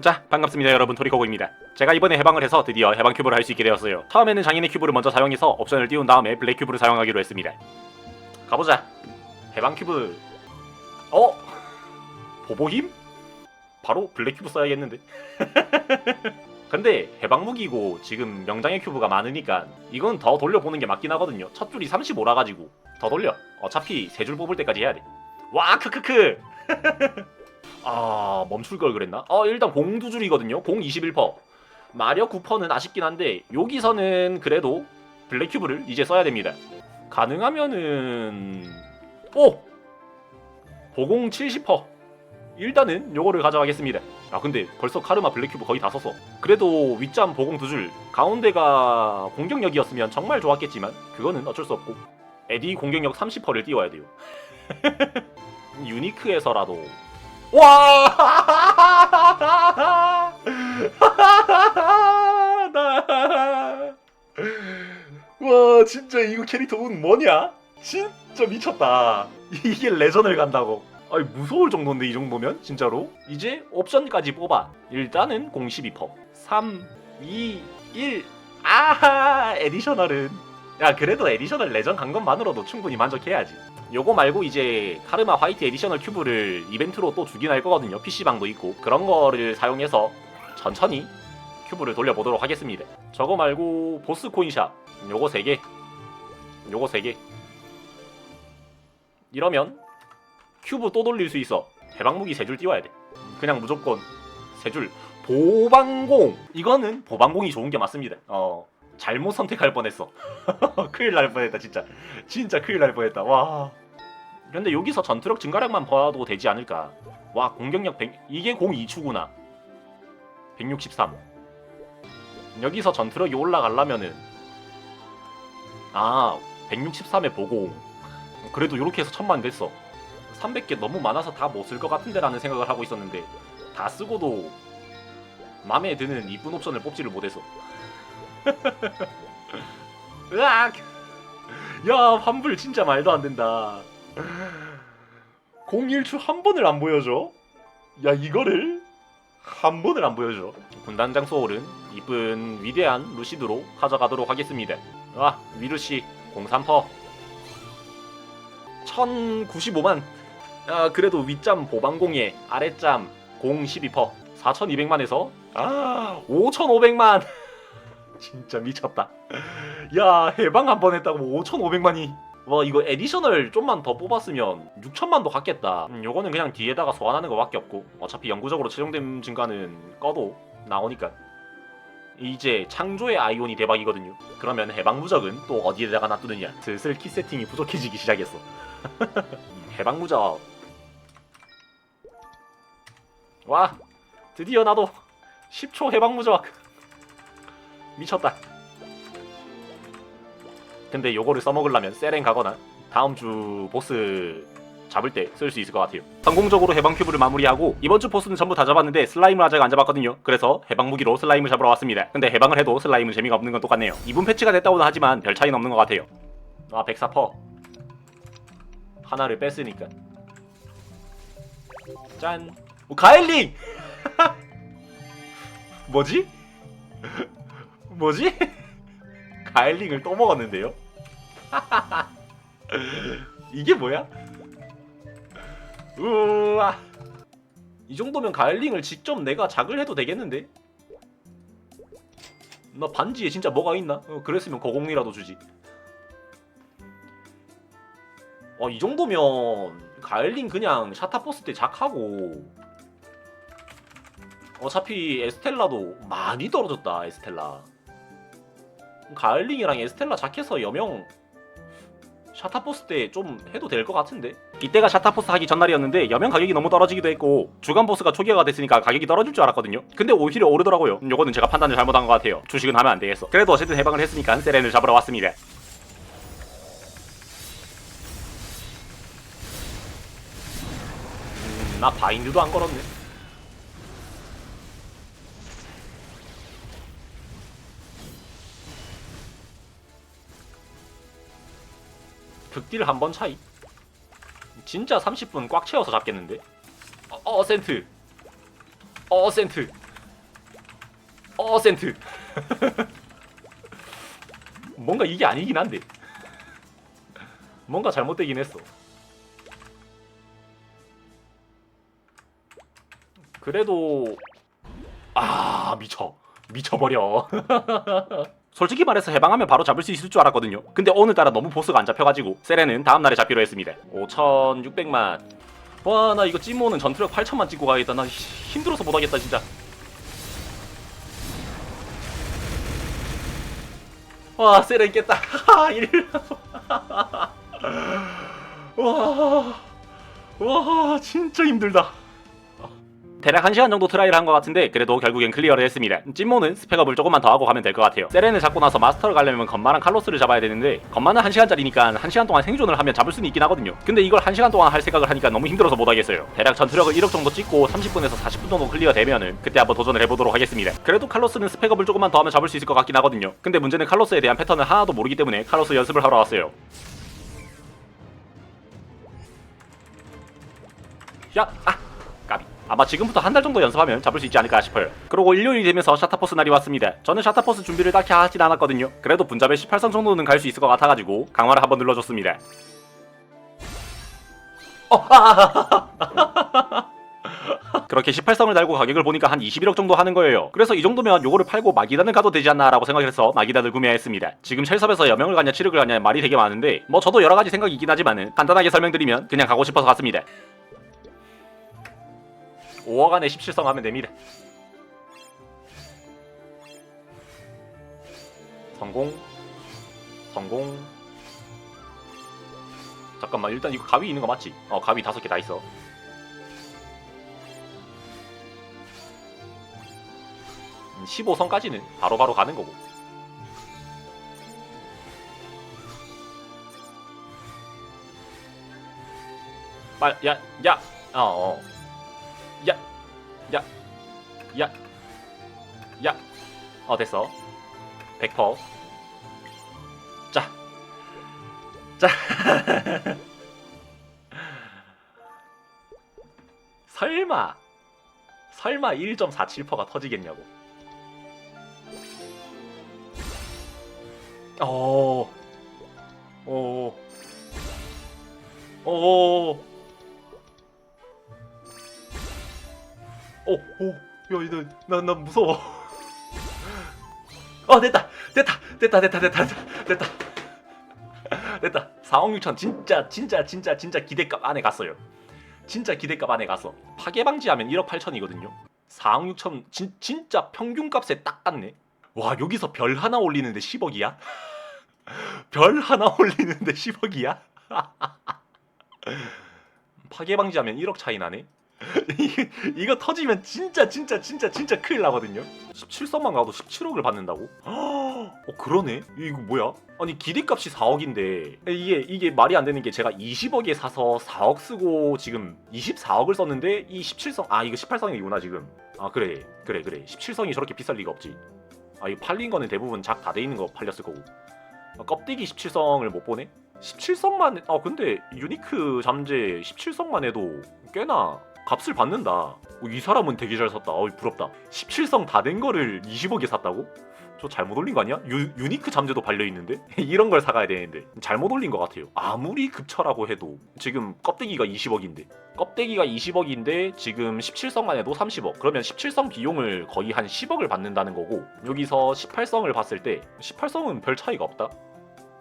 자 반갑습니다 여러분. 토리코고입니다. 제가 이번에 해방을 해서 드디어 해방 큐브를 할 수 있게 되었어요. 처음에는 장인의 큐브를 먼저 사용해서 옵션을 띄운 다음에 블랙 큐브를 사용하기로 했습니다. 가보자. 해방 큐브. 어? 보보힘? 바로 블랙 큐브 써야겠는데? 근데 해방 무기고 지금 명장의 큐브가 많으니까 이건 더 돌려보는 게 맞긴 하거든요. 첫 줄이 35라 가지고. 더 돌려. 어차피 세 줄 뽑을 때까지 해야 돼와 크크크 아 멈출 걸 그랬나? 어 일단 공 두 줄이거든요. 공 21퍼. 마력 9퍼는 아쉽긴 한데 여기서는 그래도 블랙 큐브를 이제 써야 됩니다. 가능하면은 오 보공 70퍼. 일단은 요거를 가져가겠습니다. 아 근데 벌써 카르마 블랙 큐브 거의 다 썼어. 그래도 윗잠 보공 두 줄, 가운데가 공격력이었으면 정말 좋았겠지만 그거는 어쩔 수 없고 에디 공격력 30퍼를 띄워야 돼요. 유니크에서라도 와! 나... 와 진짜 이거 캐릭터 운 뭐냐? 진짜 미쳤다. 이게 레전을 간다고. 아니 무서울 정도인데 이 정도면 진짜로? 이제 옵션까지 뽑아. 일단은 공 12퍼. 3, 2, 1. 아하 에디셔널은 야 그래도 에디셔널 레전 간 것만으로도 충분히 만족해야지. 요거 말고 이제 카르마 화이트 에디셔널 큐브를 이벤트로 또 주긴 할 거거든요. PC방도 있고 그런 거를 사용해서 천천히 큐브를 돌려보도록 하겠습니다. 저거 말고 보스 코인샵 요거 3개 요거 3개 이러면 큐브 또 돌릴 수 있어. 대방무기 3줄 띄워야 돼. 그냥 무조건 3줄 보방공 이거는 보방공이 좋은 게 맞습니다. 어 잘못 선택할 뻔했어. 큰일 날 뻔했다 진짜. 진짜 큰일 날 뻔했다. 와. 근데 여기서 전투력 증가량만 봐도 되지 않을까? 와 공격력 100 이게 공 2추구나. 163. 여기서 전투력이 올라가려면은 아 163에 보고 그래도 이렇게 해서 천만 됐어. 300개 너무 많아서 다 못 쓸 것 같은데라는 생각을 하고 있었는데 다 쓰고도 마음에 드는 이쁜 옵션을 뽑지를 못해서. 으악! 야 환불 진짜 말도 안 된다. 01추 한 번을 안 보여줘? 야 이거를 한 번을 안 보여줘. 군단장 소울은 이쁜 위대한 루시드로 가져가도록 하겠습니다. 와 위루시 03퍼 1095만. 야 그래도 윗잠 보방공에 아랫잠 012퍼 4200만에서 아 5500만. 진짜 미쳤다. 야 해방 한 번 했다고 5,500만이. 와 이거 에디셔널 좀만 더 뽑았으면 6천만도 갔겠다. 음, 요거는 그냥 뒤에다가 소환하는 거밖에 없고 어차피 영구적으로 최종됨 증가는 꺼도 나오니까. 이제 창조의 아이온이 대박이거든요. 그러면 해방 무적은 또 어디에다가 놔두느냐? 슬슬 키 세팅이 부족해지기 시작했어. 해방 무적. 와 드디어 나도 10초 해방 무적. 미쳤다. 근데 요거를 써먹으려면 세렌 가거나 다음 주 보스 잡을 때 쓸 수 있을 것 같아요. 성공적으로 해방 큐브를 마무리하고 이번 주 보스는 전부 다 잡았는데 슬라임을 아직 안 잡았거든요. 그래서 해방 무기로 슬라임을 잡으러 왔습니다. 근데 해방을 해도 슬라임은 재미가 없는 건 똑같네요. 2분 패치가 됐다고는 하지만 별 차이는 없는 것 같아요. 아 104퍼 하나를 뺐으니까 짠 오, 가엘링 뭐지? 뭐지? 가엘링을 또 먹었는데요? 이게 뭐야? 우와 이 정도면 가엘링을 직접 내가 작을 해도 되겠는데? 나 반지에 진짜 뭐가 있나? 어, 그랬으면 거공이라도 주지 어, 이 정도면 가엘링 그냥 샤타포스 때 작하고 어차피 에스텔라도 많이 떨어졌다 에스텔라 가을링이랑 에스텔라 자켓서 여명 샤타포스 때 좀 해도 될 것 같은데? 이때가 샤타포스 하기 전날이었는데 여명 가격이 너무 떨어지기도 했고 주간 보스가 초기화가 됐으니까 가격이 떨어질 줄 알았거든요. 근데 오히려 오르더라고요. 음, 요거는 제가 판단을 잘못한 것 같아요. 주식은 하면 안 되겠어. 그래도 어쨌든 해방을 했으니까 세렌을 잡으러 왔습니다. 음, 나 바인드도 안 걸었네 극딜 한 번 차이? 진짜 30분 꽉 채워서 잡겠는데? 어, 어 센트. 어 센트. 어 센트. 뭔가 이게 아니긴 한데. 뭔가 잘못되긴 했어. 그래도 아 미쳐. 미쳐버려 솔직히 말해서 해방하면 바로 잡을 수 있을 줄 알았거든요. 근데 오늘따라 너무 보스가 안 잡혀가지고 세레는 다음날에 잡기로 했습니다. 5600만. 와 나 이거 찐모는 전투력 8000만 찍고 가야겠다. 나 히- 힘들어서 못하겠다 진짜. 와 세렌 깼다. 이를 와와 진짜 힘들다 대략 1시간 정도 트라이를 한 것 같은데 그래도 결국엔 클리어를 했습니다. 찐모는 스펙업을 조금만 더 하고 가면 될 것 같아요. 세렌을 잡고 나서 마스터를 가려면 건마랑 칼로스를 잡아야 되는데 건마는 1시간짜리니까 1시간 동안 생존을 하면 잡을 수는 있긴 하거든요. 근데 이걸 1시간 동안 할 생각을 하니까 너무 힘들어서 못하겠어요. 대략 전투력을 1억 정도 찍고 30분에서 40분 정도 클리어 되면은 그때 한번 도전을 해보도록 하겠습니다. 그래도 칼로스는 스펙업을 조금만 더 하면 잡을 수 있을 것 같긴 하거든요. 근데 문제는 칼로스에 대한 패턴을 하나도 모르기 때문에 칼로스 연습을 하러 왔어요. 야! 아! 아마 지금부터 한 달 정도 연습하면 잡을 수 있지 않을까 싶어요 그리고 일요일이 되면서 샤타포스 날이 왔습니다 저는 샤타포스 준비를 딱히 하진 않았거든요 그래도 분잡에 18성 정도는 갈 수 있을 것 같아가지고 강화를 한번 눌러줬습니다 어, 아, 그렇게 18성을 달고 가격을 보니까 한 21억 정도 하는 거예요. 그래서 이 정도면 요거를 팔고 마기단을 가도 되지 않나라고 생각해서 마기단을 구매했습니다. 지금 쉘섭에서 여명을 가냐 치륵을 가냐 말이 되게 많은데 뭐 저도 여러 가지 생각이 있긴 하지만은 간단하게 설명드리면 그냥 가고 싶어서 갔습니다. 5억 안에 17성 하면 됩니다. 성공. 성공. 잠깐만 일단 이거 가위 있는 거 맞지? 어 가위 다섯 개 다 있어. 음, 15성까지는 바로바로 가는 거고. 빨, 야, 야, 어, 어. 야, 야, 어 됐어. 100%. 자, 자. 설마, 설마 1.47%가 터지겠냐고. 어, 오, 오. 오, 오, 야, 이거 나, 나 무서워. 어, 됐다, 됐다, 됐다, 됐다, 됐다, 됐다, 됐다. 됐다. 4억 6천 진짜, 진짜, 진짜, 진짜 기대값 안에 갔어요. 진짜 기대값 안에 갔어. 파괴 방지하면 1억 8천이거든요. 4억 6천 진, 진짜 평균값에 딱 갔네. 와, 여기서 별 하나 올리는데 10억이야? 별 하나 올리는데 10억이야? 파괴 방지하면 1억 차이 나네. 이거, 터지면 진짜 진짜 진짜 진짜 큰일 나거든요 17성만 가도 17억을 받는다고? 어 그러네 이거 뭐야? 아니 기대값이 4억인데 이게 이게 말이 안 되는 게 제가 20억에 사서 4억 쓰고 지금 24억을 썼는데 이 17성 아 이거 18성이구나 지금 아 그래 그래 그래 17성이 저렇게 비쌀 리가 없지 아 이거 팔린 거는 대부분 작 다 돼 있는 거 팔렸을 거고 아, 껍데기 17성을 못 보네? 17성만 아 근데 유니크 잠재 17성만 해도 꽤나 값을 받는다. 어, 이 사람은 되게 잘 샀다. 어이 부럽다. 17성 다 된 거를 20억에 샀다고? 저 잘못 올린 거 아니야? 유, 유니크 잠재도 발려 있는데 이런 걸 사가야 되는데 잘못 올린 것 같아요. 아무리 급처라고 해도 지금 껍데기가 20억인데 껍데기가 20억인데 지금 17성만 해도 30억. 그러면 17성 비용을 거의 한 10억을 받는다는 거고 여기서 18성을 봤을 때 18성은 별 차이가 없다.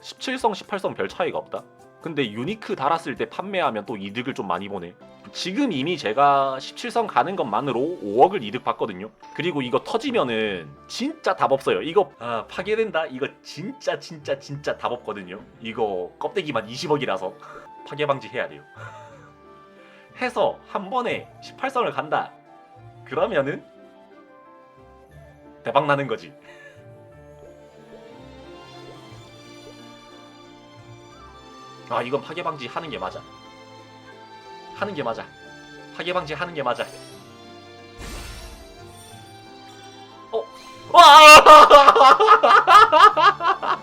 17성, 18성 별 차이가 없다. 근데 유니크 달았을 때 판매하면 또 이득을 좀 많이 보네. 지금 이미 제가 17성 가는 것만으로 5억을 이득 봤거든요. 그리고 이거 터지면은 진짜 답 없어요. 이거 아, 파괴된다. 이거 진짜 진짜 진짜 답 없거든요. 이거 껍데기만 20억이라서 파괴 방지해야 돼요. 해서 한 번에 18성을 간다. 그러면은 대박 나는 거지. 아 이건 파괴 방지 하는 게 맞아. 하는 게 맞아. 파괴 방지 하는 게 맞아. 어? 와!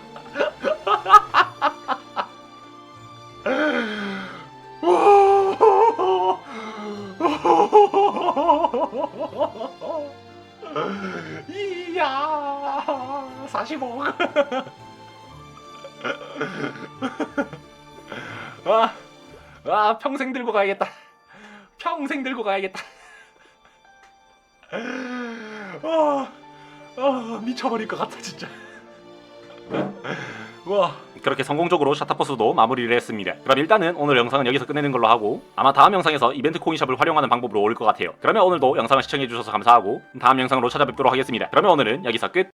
이야 45억 아, 아 평생 들고 가야겠다 평생 들고 가야겠다 아, 아 미쳐버릴 것 같아 진짜 와 그렇게 성공적으로 샤타포스도 마무리를 했습니다. 그럼 일단은 오늘 영상은 여기서 끝내는 걸로 하고 아마 다음 영상에서 이벤트 코인샵을 활용하는 방법으로 올것 같아요. 그러면 오늘도 영상을 시청해주셔서 감사하고 다음 영상으로 찾아뵙도록 하겠습니다. 그러면 오늘은 여기서 끝!